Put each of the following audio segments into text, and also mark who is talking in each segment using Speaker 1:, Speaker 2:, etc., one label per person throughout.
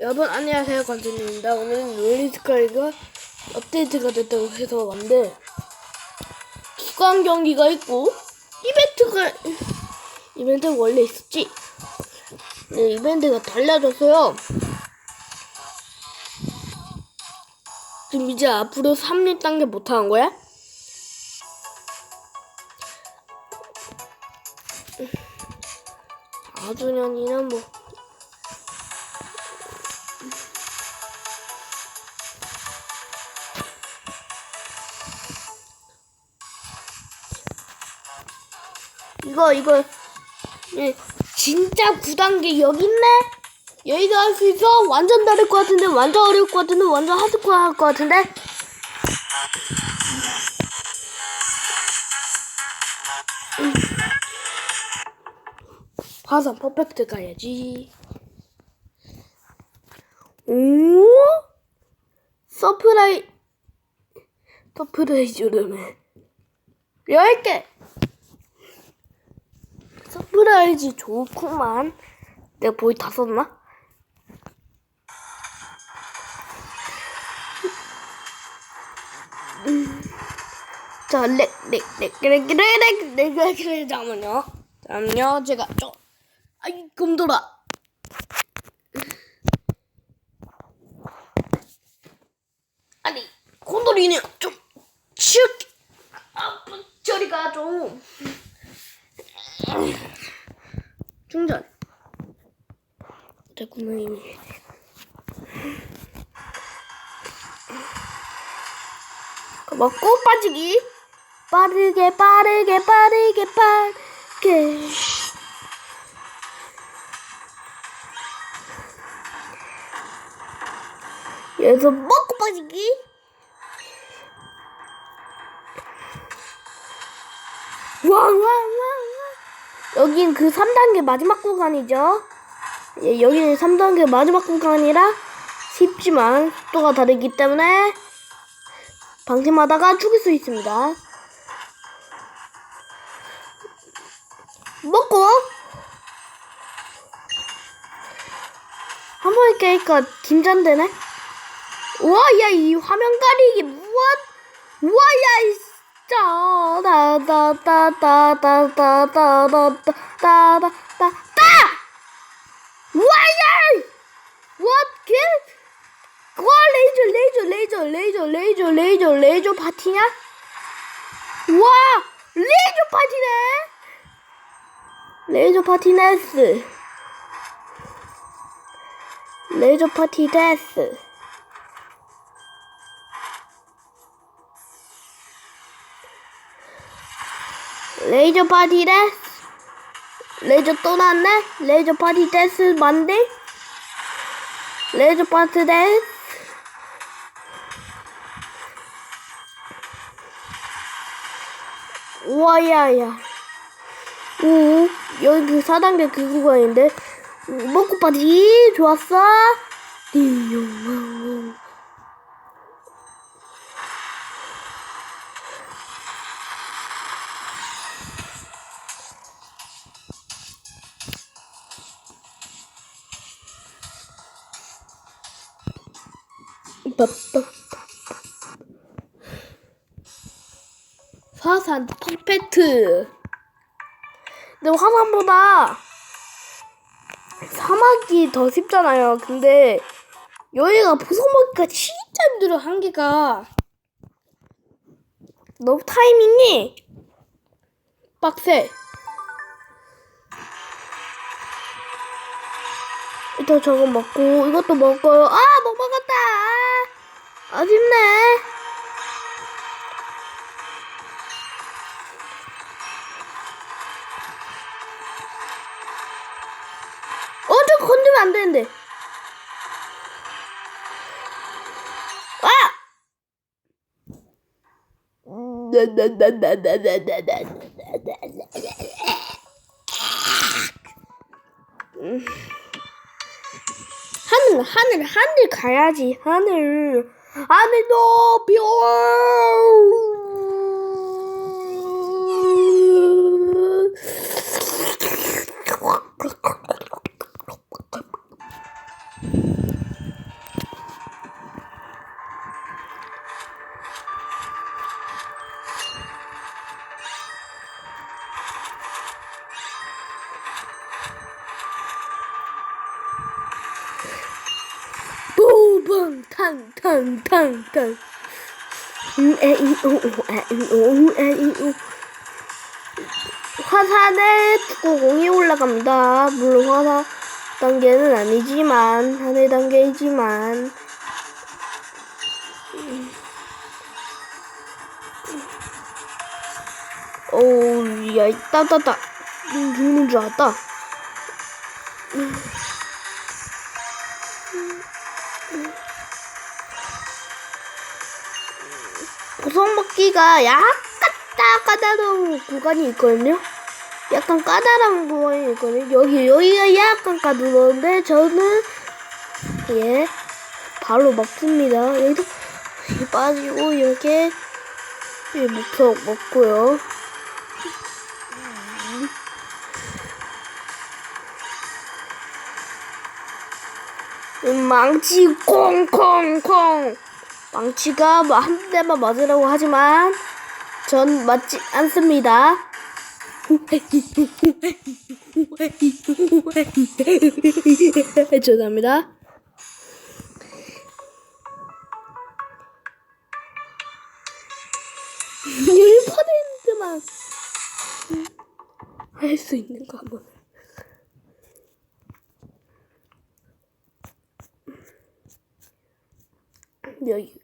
Speaker 1: 여러분 안녕하세요 관준입니다. 오늘은 롤리스카이가 업데이트가 됐다고 해서 왔는데 기관 경기가 있고 이벤트가 이벤트가 원래 있었지. 네 이벤트가 달라졌어요. 지금 이제 앞으로 3일 단계 못하는 거야? 아주년이는 뭐 이거 예, 진짜 9단계 여기 있네. 여기도 할 수 있어. 완전 다를 것 같은데 완전 어려울 것 같은데 완전 하드코어 할 것 같은데. 음. 화산 퍼펙트 가야지. 오? 서프라이 서프라이즈라네. 10개. 서프라이즈 좋구만. 내가 보이 다 썼나? 음. 자, 렉, 렉, 렉, 렉, 렉, 렉, 렉, 렉, 렉, 잠깐만요. 잠깐만요. 제가 좀, 아이, 금돌아. 아니, 콘돌이는 좀, 치우, 아, 저리가 좀. 충전. 됐구나 이미. 먹고 빠지기. 빠르게 빠르게 빠르게 빠르게. 여기서 먹고 빠지기. 여긴 그 3단계 마지막 구간이죠. 예, 여기는 3단계 마지막 구간이라 쉽지만 속도가 다르기 때문에 방심하다가 죽일 수 있습니다. 먹고 한 번에 깨니까 긴장되네. 우와, 야, 이 화면 가리기 무엇? 우와, 야, 이 진짜. 다, 다, 다, 다, 다, 다, 다, 다, 다, 다, 다, 다, 다! 우와, 야! What? 개? 와, 레이저, 레이저, 레이저, 레이저, 레이저, 레이저 파티냐? 와, 레이저 파티네? 레이저 파티 네스. 레이저 파티 데스. 레이저 파티 데스. 레이저 또 나왔네? 레이저 파티 데스 맞네? 레이저 파티 데스. 와야야. 오, 여기 그 4단계 그 구간인데. 먹고 빠지 좋았어. 띠용왕. 화산 퍼펙트. 근데 화산보다 사막이 더 쉽잖아요. 근데 여기가 부숴먹기가 진짜 힘들어 한계가 너무 타이밍이 빡세. 일단 저거 먹고 이것도 먹어요. 아, 못 먹었다. 아, 아쉽네. 하늘, 하늘, 하늘 가야지. 하늘. 하늘 높이 탕탕탕탕탕 음, 에이오오에이오에이오. 화산에 축구공이 올라갑니다. 물론 화산 단계는 아니지만 하늘 단계이지만. 오우 야 따따따. 음, 죽는 줄 알았다. 보석 먹기가 약간 까다로운 구간이 있거든요. 약간 까다로운 구간이 있거든요. 여기 여기가 약간 까다로운데 저는 예 바로 먹습니다. 여기도 빠지고 이렇게 이 목표 먹고요. 음, 망치 콩콩콩 망치가 뭐 한 대만 맞으라고 하지만 전 맞지 않습니다. 죄송합니다. 일 퍼센트만 할 수 있는 거 한번. 여기.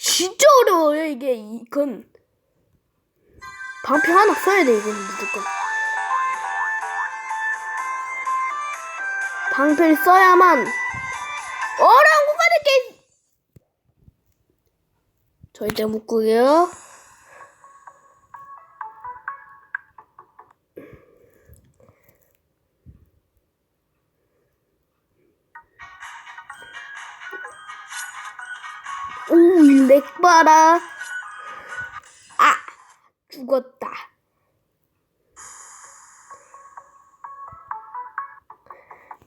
Speaker 1: 진짜 어려워요 이게. 이건 방패 하나 써야 돼 이건 무조건. 방패를 써야만 어려운 구간을 깨 절대 못 구게요 아, 죽었다.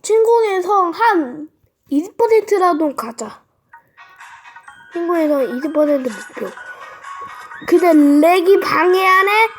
Speaker 1: 친구의 성한 20%라도 가자. 친구의 성 20% 목표. 근데 렉이 방해하네?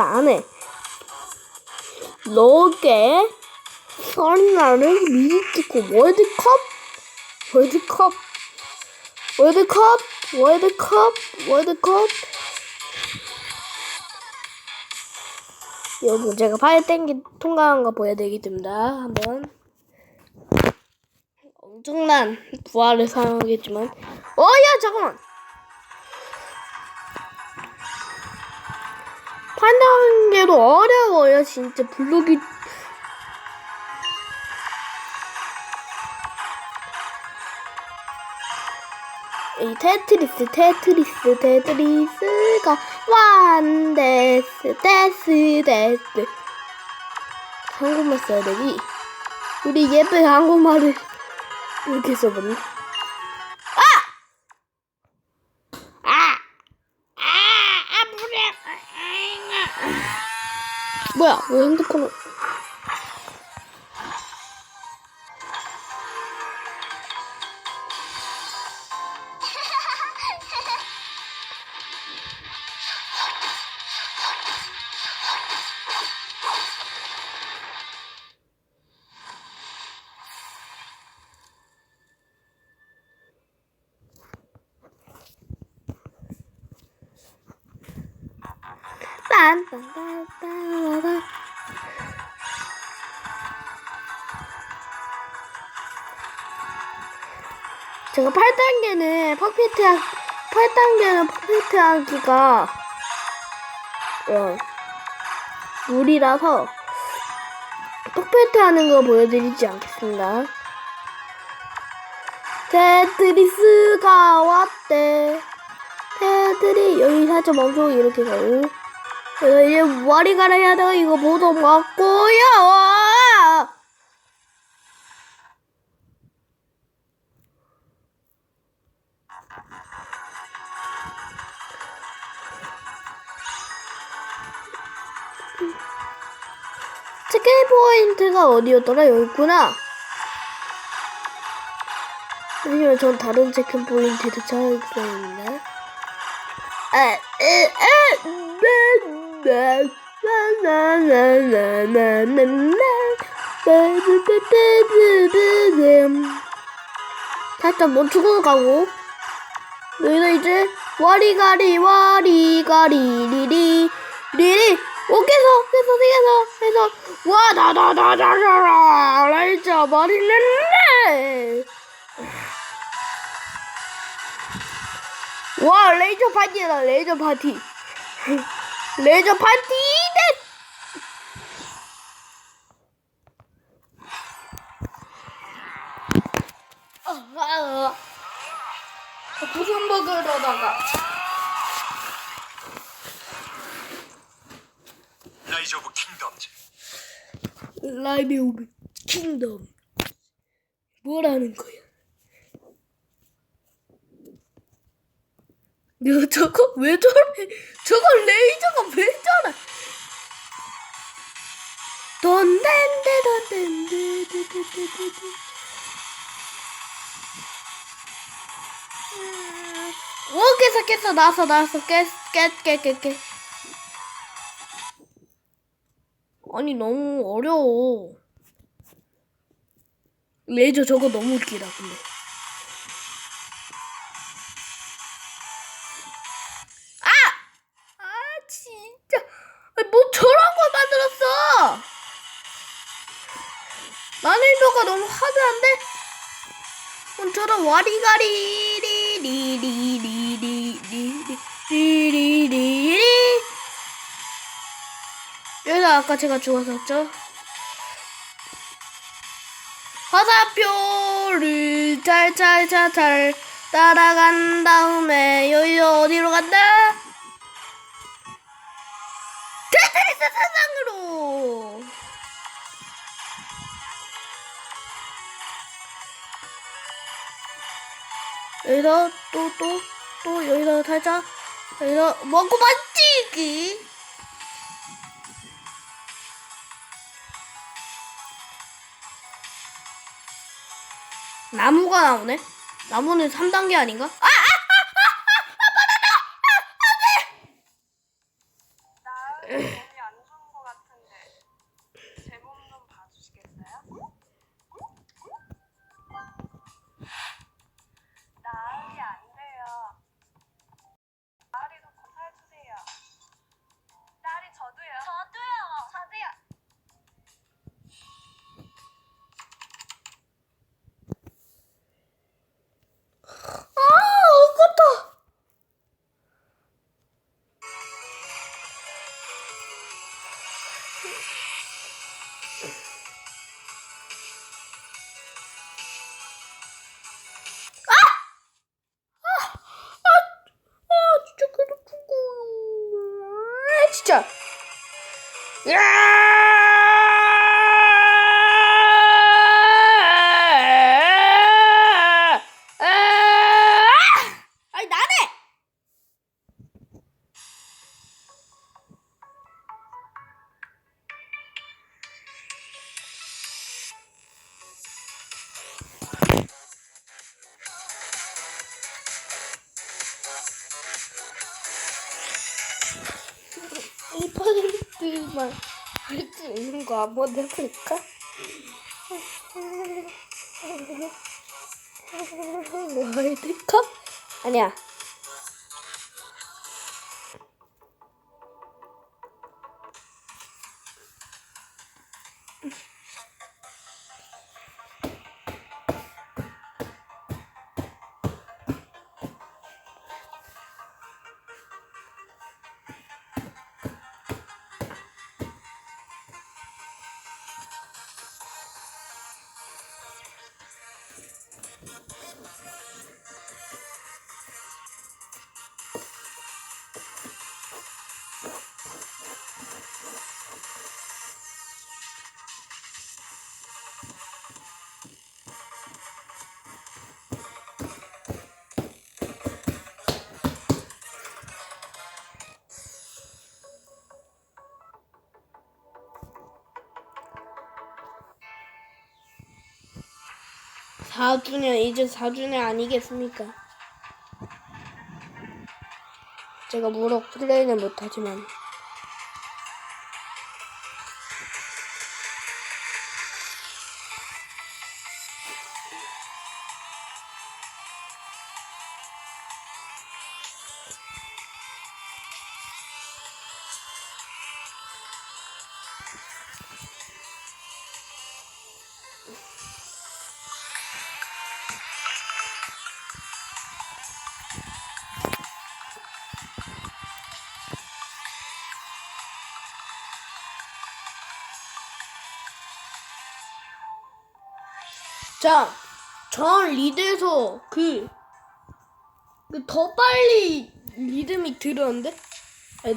Speaker 1: 안 해. 너게 설날을 미리 찍고 월드컵? 월드컵? 월드컵? 월드컵? 월드컵? 여러분 제가 파일 땡기 통과한 거 보여드리겠습니다. 한번 엄청난 부하를 사용하겠지만 어야 잠깐만 게도 어려워요 진짜. 블록이. 이 테트리스 테트리스 테트리스가 완데스 데스 데스. 한국말 써야 되기 우리 예쁜 한국말을 이렇게 써보네 아! 아! 아! 아! 뭐래 뭐야? 왜 핸드폰을 딴딴딴딴딴 제가 8단계는 퍼펙트 하, 8단계는 퍼펙트 하기가 어, 무리라서 퍼펙트 하는 거 보여드리지 않겠습니다. 테트리스가 왔대. 테트리 여기 살짝 멈추고 이렇게 가요. 이제 머리 갈아야 돼. 이거 보도 맞고요. 체크 포인트가 어디였더라? 여기 있구나. 왜냐면 전 다른 체크 포인트를 찾고 있는데. 아, 에, 에, 네, 살짝 멈추고 가고. 여기다 이제 와리가리 와리가리 리리 리리. 오 깨서 깨서 깨서 깨서. 와다다다다다라 라이자 마리는네. 와 레이저 파티다 레이저 파티 레이저 파티 넷 아, 아, 아. 부산 먹으러다가
Speaker 2: 라이즈 오브 킹덤즈
Speaker 1: 라이브 오브 킹덤 뭐라는 거야? 야 저거 왜 저래? 저거 레이저가 왜 저래? 돈댄데 돈댄데 두두두두두. 음, 오 깼어 깼어 나왔어 나왔어 깼깼깼깼깼 아니 너무 어려워. 레이저 저거 너무 웃기다 근데. 저런 와리가리 리리리리리리리리리리 여기다 아까 제가 죽었었죠? 화살표를 잘잘잘잘 따라간 다음에 여기서 어디로 간다? 테트리스 세상으로! 여기서 또 또 또 여기서 살짝 여기서 먹고 만지기 나무가 나오네. 나무는 3단계 아닌가? 아! 진짜. 야! 않습니까? 월드컵? 뭐 아니야. 4주년 이제 4주년 아니겠습니까? 제가 무럭 플레이는 못하지만 자, 전 리드에서 그, 그 더 빨리 리듬이 들었는데? 아니,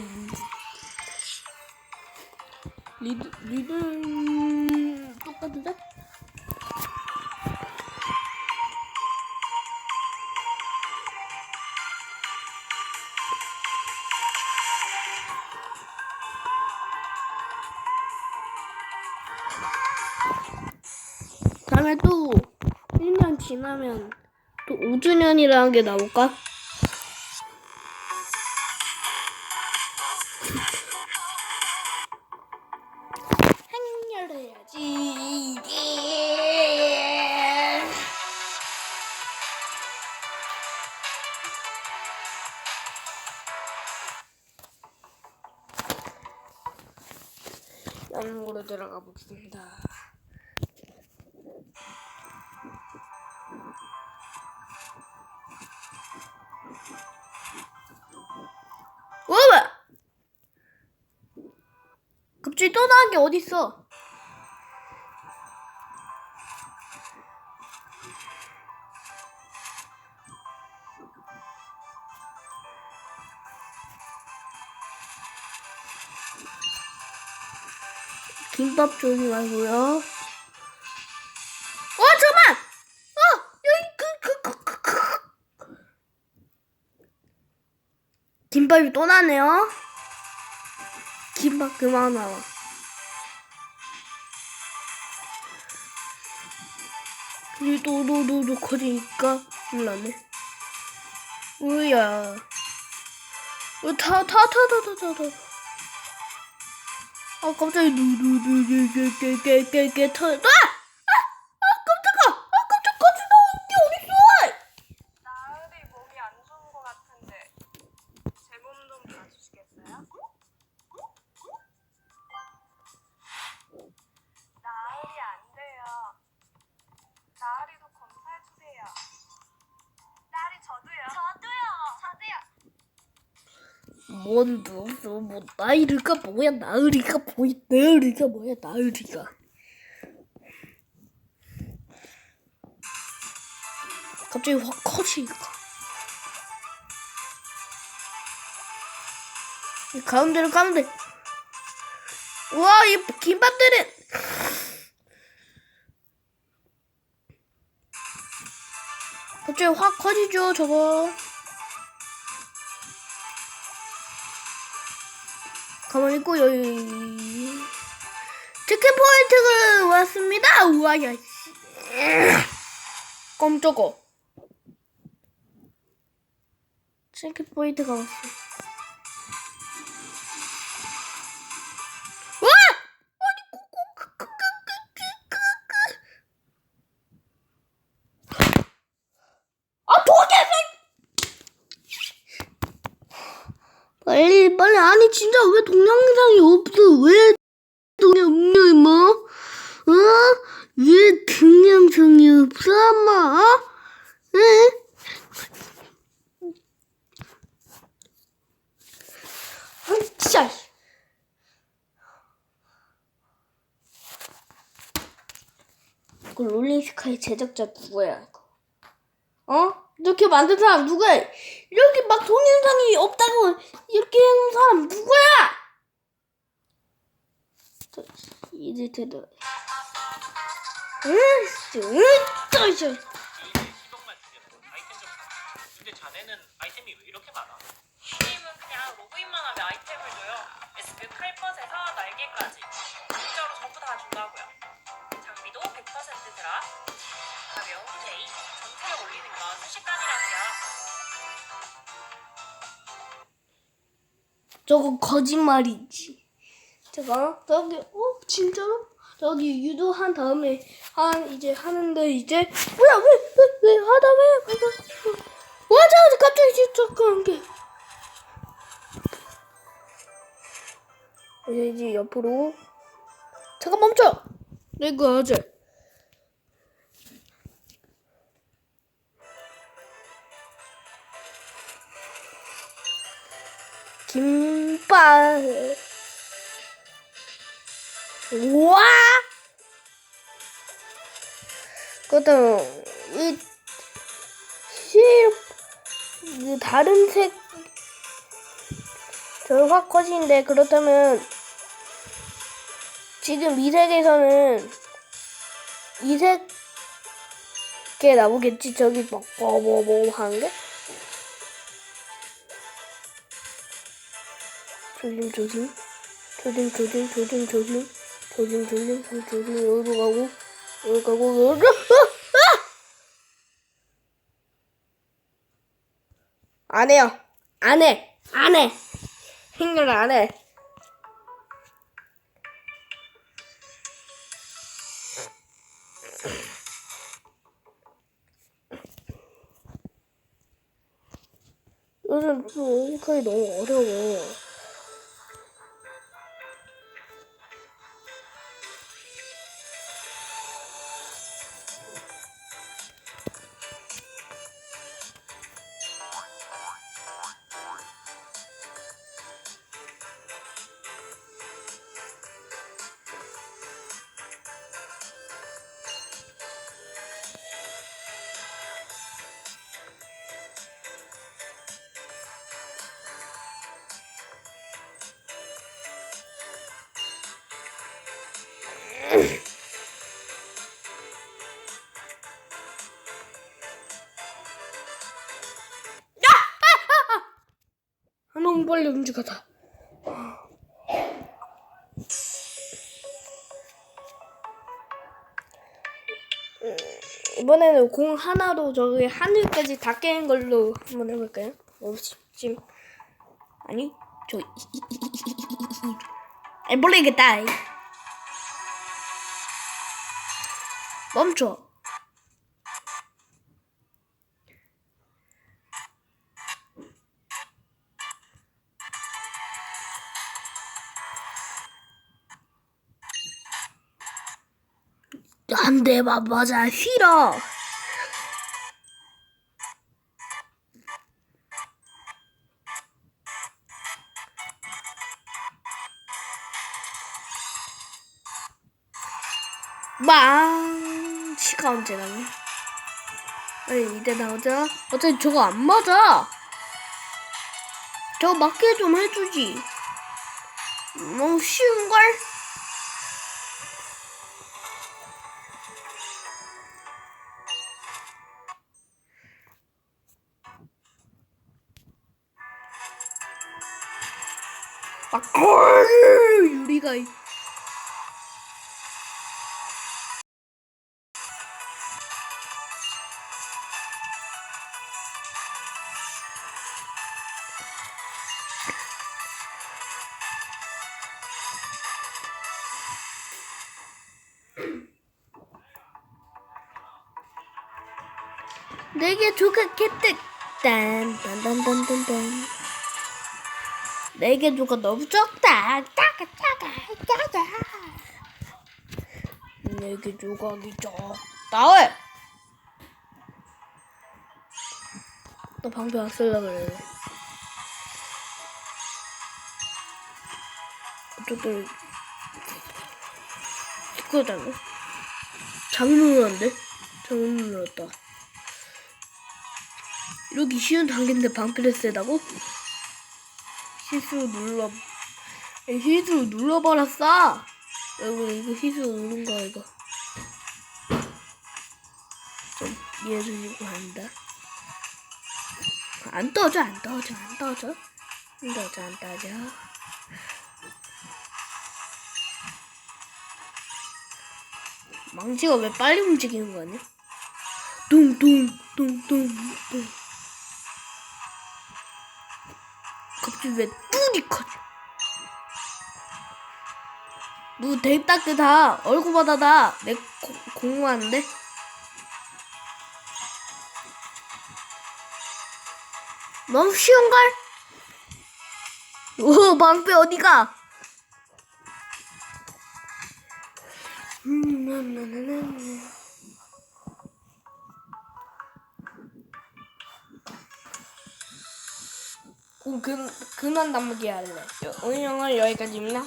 Speaker 1: 리드, 리듬 똑같은데? 지나면 또 5주년이라는 게 나올까? 행렬해야지. 영으로 들어가 보겠습니다. 게 어딨어? 김밥 조지 말고요. 어 잠만. 어 여기 그 그 그 그. 김밥이 또 나네요. 김밥 그만 나와. 이또또또또 커지니까 놀랐네. 뭐야? 왜타타타타타타 아 갑자기 누누누누깨깨깨깨깨 나이르가 뭐야? 나으리가 뭐야 나으리가 뭐야? 나으리가. 갑자기 확 커지니까. 이 가운데로 가운데 우와 이 김밥들은. 갑자기 확 커지죠 저거 가만히 있고 여기 체크 포인트가 왔습니다. 우와 야 씨. 깜짝아. 체크 포인트가 왔어. 빨리 빨리 아니 진짜 왜 동영상이 없어 왜 동영상이 뭐? 어? 왜 동영상이 없어 엄마? 어? 응? 아 진짜 그 롤링스카이 제작자 누구야 이거? 어? 이렇게 만든 사람 누구야? 이렇게 막 동영상이 없다고 이렇게 해놓은 사람 누구야? 저, 이제 들어. 응, 응, 또.
Speaker 3: 근데 자네는 아이템이 왜 이렇게 많아?
Speaker 4: 게임은 그냥 로그인만 하면 아이템을 줘요. SP 크레퍼에서 날개까지.
Speaker 1: 저거 거짓말이지. 제가 저기 어? 진짜로? 저기 유도한 다음에 한 이제 하는데 이제 뭐야 왜 왜 왜 하다 왜 와자 갑자기 집착한 게. 이제 이제 옆으로. 잠깐 멈춰! 내가 하자. 김 밥 우와 그다음 이 실, 이 다른 색, 확 커지는데, 그렇다면, 지금 이 색에서는, 이 색게 나오겠지? 저기, 뭐, 뭐, 뭐, 뭐, 게? 조심, 조심. 조심, 조심, 조심, 조심. 조심, 조심, 조심, 조심. 여기로 가고, 여기 가고, 여기! 안 해요. 안 해. 안 해. 생각을 안 해. 요즘 또 색깔이 너무 어려워. 아, 너무 빨리 움직여다. 음, 이번에는 공 하나로 저기 하늘까지 다 깨는 걸로 한번 해볼까요? 어, 지금 아니 저 아, 모르겠다. 멈춰. 마, 맞아, 싫어. 망! 시가 언제 나네? 아니, 이제 나오자. 어차피 저거 안 맞아. 저거 맞게 좀 해주지. 너무 쉬운걸? 유리가. 이- 내게 조각 획득 딴딴딴딴딴딴 내게 조각 너무 적다 짜가 짜가 짜가 내게 조각이 적다 왜? 너 방패 안 쓸라 그래 어쨌든 그거잖아 눌렀는데? 잘못 눌렀다 이러기 쉬운 단계인데 방패를 세다고? 실수로 눌러 실수로 눌러버렸어? 여러분 이거 실수로 누른 거야 이거? 좀 이해해 주시고 한다. 안 떠져 안 떠져 안 떠져. 안 떠져 안 떠져. 망치가 왜 빨리 움직이는 거 아니야? 뚱뚱 뚱뚱 뚱 갑자기 왜 뚜디 커져? 누 대따뜻하 얼굴보다 다내 공부하는데? 너무 쉬운걸? 오 방패 어디가? 음, 나나나나. 그, 근한 단무기 할래. 오늘 영상 여기까지입니다.